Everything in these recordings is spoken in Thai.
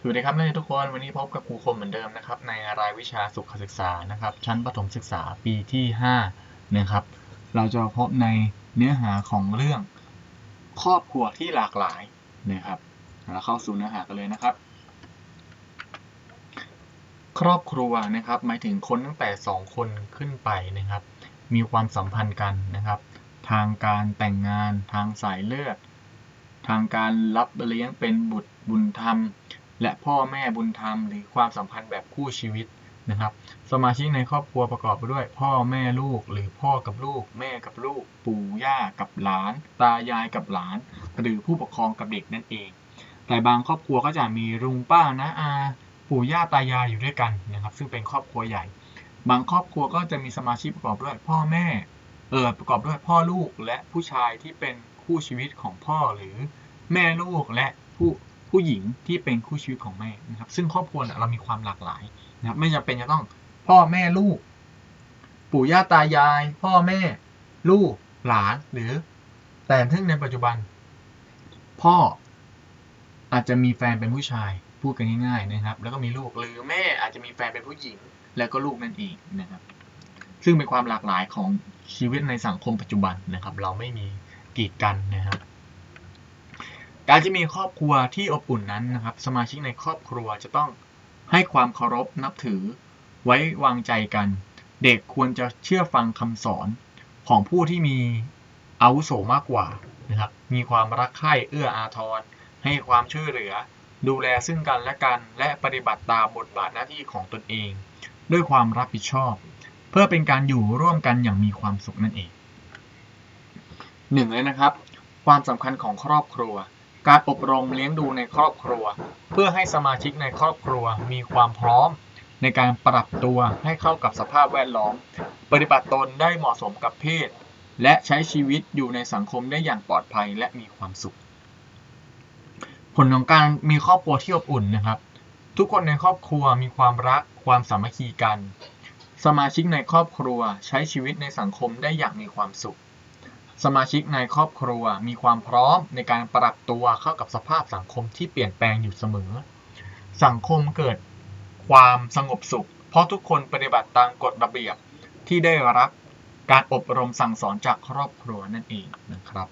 สวัสดีครับนักเรียนทุกคนวันนี้พบกับครูคมเหมือนเดิมนะครับ ในรายวิชาสุขศึกษานะครับ ชั้นประถมศึกษาปีที่5นะครับ เราจะพบในเนื้อหาของเรื่อง ครอบครัวที่หลากหลายนะครับเราเข้าสู่เนื้อหากันเลยนะครับ ครอบครัวนะครับหมายถึงคนตั้งแต่ 2 คนขึ้นไปนะครับ มีความสัมพันธ์กันนะครับ ทางการแต่งงานทางสายเลือด ทางการรับเลี้ยงเป็นบุตรบุญธรรม และพ่อแม่บุญธรรมหรือความสัมพันธ์แบบคู่ชีวิตนะครับ สมาชิกในครอบครัวประกอบไปด้วย พ่อแม่ลูกหรือพ่อกับลูก แม่กับลูก ปู่ย่ากับหลาน ตายายกับหลาน หรือผู้ปกครองกับเด็กนั่นเอง แต่บางครอบครัวก็จะมีลุงป้านะอาปู่ย่าตายายอยู่ด้วยกันนะครับ ซึ่งเป็นครอบครัวใหญ่ บางครอบครัวก็จะมีสมาชิกประกอบด้วยพ่อแม่เออประกอบด้วยพ่อลูกและผู้ชายที่เป็นคู่ชีวิตของพ่อหรือแม่ลูกและผู้ ผู้หญิงที่เป็นคู่ชีวิตของแม่นะครับ ซึ่งครอบครัวเนี่ยเรามีความหลากหลายนะครับไม่จำเป็นจะต้องพ่อแม่ลูก ปู่ย่าตายาย พ่อแม่ ลูกหลานหรือ แต่ซึ่งในปัจจุบัน พ่ออาจจะมีแฟนเป็นผู้ชายพูดกันง่ายๆนะครับ แล้วก็มีลูกหรือแม่อาจจะมีแฟนเป็นผู้หญิง แล้วก็ลูกนั่นเองนะครับ ซึ่งเป็นความหลากหลายของชีวิตในสังคมปัจจุบันนะครับ เราไม่มีกีดกันนะครับ การที่มีครอบครัวที่อบอุ่นนั้นนะครับ สมาชิกในครอบครัวจะต้องให้ความเคารพนับถือ ไว้วางใจกัน เด็กควรจะเชื่อฟังคำสอนของผู้ที่มีอาวุโสมากกว่านะครับ มีความรักใคร่เอื้ออาทร ให้ความช่วยเหลือ ดูแลซึ่งกันและกันและปฏิบัติตามบทบาทหน้าที่ของตนเอง ด้วยความรับผิดชอบ เพื่อเป็นการอยู่ร่วมกันอย่างมีความสุขนั่นเองหนึ่งเลยนะครับ ความสำคัญของครอบครัว การอบรมเลี้ยงดูในครอบครัว เพื่อให้สมาชิกในครอบครัวมีความพร้อม ในการปรับตัวให้เข้ากับสภาพแวดล้อม ปฏิบัติตนได้เหมาะสมกับเพศ และใช้ชีวิตอยู่ในสังคมได้อย่างปลอดภัยและมีความสุข ผลของการมีครอบครัวที่อบอุ่นนะครับ ทุกคนในครอบครัวมีความรักความสามัคคีกัน สมาชิกในครอบครัวใช้ชีวิตในสังคมได้อย่างมีความสุข สมาชิกในครอบครัวมีความพร้อมในการปรับตัวเข้ากับสภาพสังคมที่เปลี่ยนแปลงอยู่เสมอ สังคมเกิดความสงบสุข เพราะทุกคนปฏิบัติตามกฎระเบียบที่ได้รับการอบรมสั่งสอนจากครอบครัวนั่นเองนะครับ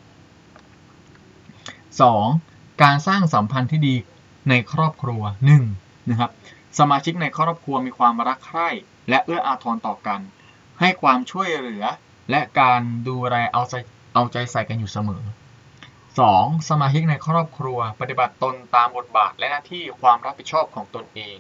2. การสร้างสัมพันธ์ที่ดีในครอบครัว 1. นะครับ สมาชิกในครอบครัวมีความรักใคร่และเอื้ออาทรต่อกัน ให้ความช่วยเหลือและการดูแลเอาใจ เอาใจใส่กันอยู่เสมอ 2. สมาชิกในครอบครัว ปฏิบัติตนตามบทบาทและหน้าที่ความรับผิดชอบของตนเอง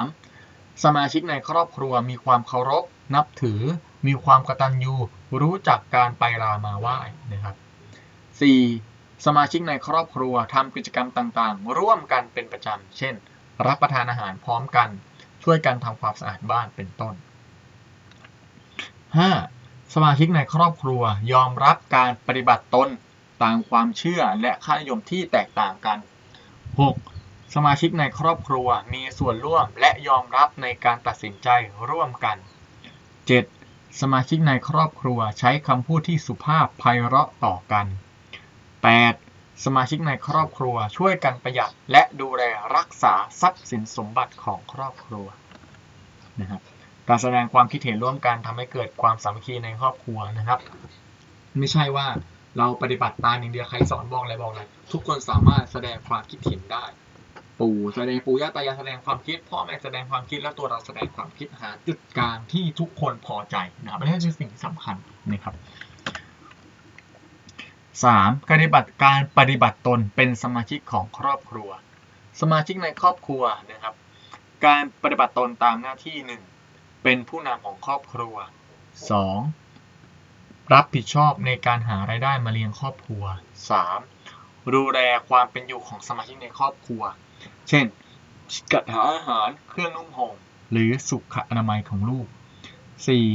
3. สมาชิกในครอบครัวมีความเคารพ นับถือ มีความกตัญญู รู้จักการไปรามาไหว้นะครับ 4. สมาชิกในครอบครัวทำกิจกรรมต่างๆ ร่วมกันเป็นประจำ เช่น รับประทานอาหารพร้อมกัน ช่วยกันทำความสะอาดบ้านเป็นต้น 5. สมาชิกในครอบครัวยอมรับการปฏิบัติตนตามความเชื่อและค่านิยมที่แตกต่างกัน 6. สมาชิกในครอบครัวมีส่วนร่วมและยอมรับในการตัดสินใจร่วมกัน 7. สมาชิกในครอบครัวใช้คำพูดที่สุภาพไพเราะต่อกัน 8. สมาชิกในครอบครัวช่วยกันประหยัดและดูแลรักษาทรัพย์สินสมบัติของครอบครัวนะครับ การแสดงความคิดเห็นร่วมกันทำให้เกิดความสามัคคีในครอบครัวนะครับ ไม่ใช่ว่าเราปฏิบัติตามอย่างเดียวใครสอนบอกอะไรบอกอะไรทุกคนสามารถแสดงความคิดเห็นได้ ปู่แสดงปู่ย่าตายายแสดงความคิดพ่อแม่แสดงความคิดแล้วตัวเราแสดงความคิดหาจุดกลางที่ทุกคนพอใจนะครับนี่คือสิ่งที่สำคัญนะครับ 3. การปฏิบัติการปฏิบัติตนเป็นสมาชิกของครอบครัว สมาชิกในครอบครัวนะครับ การปฏิบัติตนตามหน้าที่หนึ่ง เป็นผู้นำของครอบครัว 2. รับผิดชอบในการหารายได้มาเลี้ยงครอบครัว 3. ดูแลความเป็นอยู่ของสมาชิกในครอบครัว เช่นจัดหาอาหารเครื่องนุ่งห่มหรือสุขอนามัยของลูก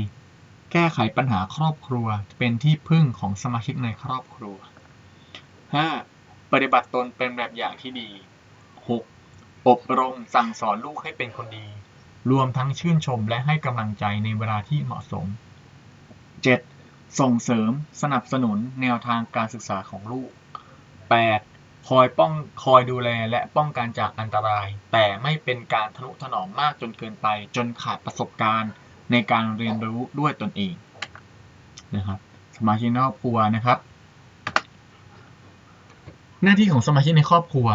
4. แก้ไขปัญหาครอบครัวเป็นที่พึ่งของสมาชิกในครอบครัว 5. ปฏิบัติตนเป็นแบบอย่างที่ดี 6. อบรมสั่งสอนลูกให้เป็นคนดี รวมทั้งชื่นชมและให้กำลังใจในเวลาที่เหมาะสม 7. ส่งเสริมสนับสนุนแนวทางการศึกษาของลูก 8. คอยป้องคอยดูแลและป้องกันจากอันตราย แต่ไม่เป็นการทนุถนอมมากจนเกินไป จนขาดประสบการณ์ในการเรียนรู้ด้วยตนเองนะครับสมาชิกในครอบครัวนะครับ หน้าที่ของสมาชิกในครอบครัว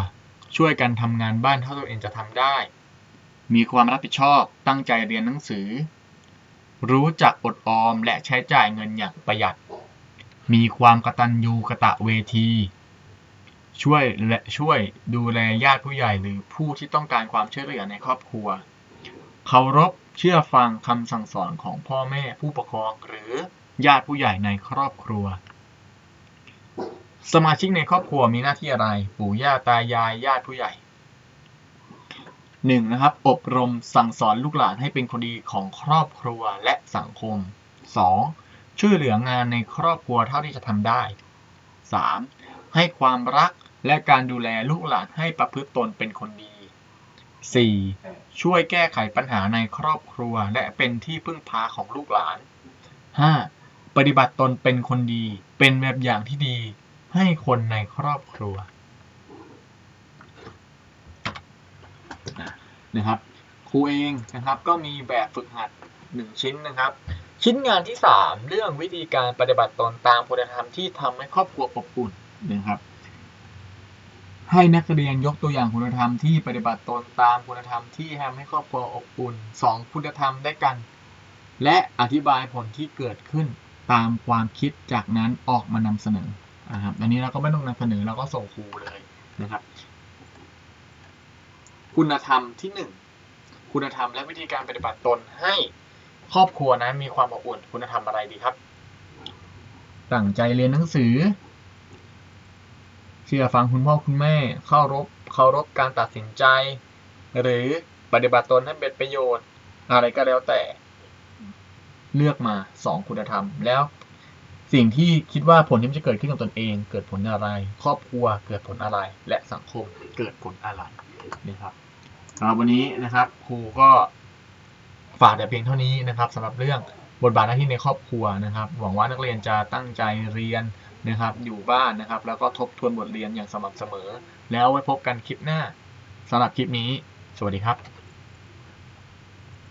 ช่วยกันทำงานบ้านเท่าตัวเองจะทำได้ มีความรับผิดชอบตั้งใจเรียนหนังสือ รู้จักอดออมและใช้จ่ายเงินอย่างประหยัด มีความกตัญญูกะตะเวที ช่วยและช่วยดูแลญาติผู้ใหญ่หรือผู้ที่ต้องการความช่วยเหลือในครอบครัว เคารพเชื่อฟังคำสั่งสอนของพ่อแม่ผู้ปกครองหรือญาติผู้ใหญ่ในครอบครัว สมาชิกในครอบครัวมีหน้าที่อะไร ปู่ย่าตายายญาติผู้ใหญ่ หนึ่งนะครับ อบรมสั่งสอนลูกหลานให้เป็นคนดีของครอบครัวและสังคม 2. ช่วยเหลืองานในครอบครัวเท่าที่จะทำได้ 3. ให้ความรักและการดูแลลูกหลานให้ประพฤติตนเป็นคนดี 4. ช่วยแก้ไขปัญหาในครอบครัวและเป็นที่พึ่งพาของลูกหลาน 5. ปฏิบัติตนเป็นคนดี เป็นแบบอย่างที่ดี ให้คนในครอบครัว นะครับครูเองนะครับก็มีแบบฝึกหัด 1 ชิ้นนะครับ ชิ้นงานที่ 3 เรื่องวิธีการปฏิบัติตนตามคุณธรรมที่ทำให้ครอบครัวอบอุ่นนะครับ ให้นักเรียนยกตัวอย่างคุณธรรมที่ปฏิบัติตนตามคุณธรรมที่ทำให้ครอบครัวอบอุ่น 2 คุณธรรมได้กัน และอธิบายผลที่เกิดขึ้นตามความคิดจากนั้นออกมานำเสนอนะครับอันนี้เราก็ไม่ต้องนำเสนอเราก็ส่งครูเลยนะครับ คุณธรรมที่หนึ่งคุณธรรมและวิธีการปฏิบัติตนให้ครอบครัวนั้นมีความอบอุ่น คุณธรรมอะไรดีครับ ตั้งใจเรียนหนังสือ เชื่อฟังคุณพ่อคุณแม่เคารพเคารพการตัดสินใจ หรือปฏิบัติตนให้เป็นประโยชน์ อะไรก็แล้วแต่ เลือกมาสองคุณธรรม แล้วสิ่งที่คิดว่าผลที่มันจะเกิดขึ้นกับตนเอง เกิดผลอะไร ครอบครัวเกิดผลอะไร และสังคมเกิดผลอะไรนี่ครับ สำหรับวันนี้นะครับครูก็ฝากแต่เพียงเท่านี้นะครับสำหรับเรื่องบทบาทหน้าที่ในครอบครัวนะครับ หวังว่านักเรียนจะตั้งใจเรียนนะครับ อยู่บ้านนะครับ แล้วก็ทบทวนบทเรียนอย่างสม่ำเสมอ แล้วไว้พบกันคลิปหน้าสำหรับคลิปนี้ สวัสดีครับ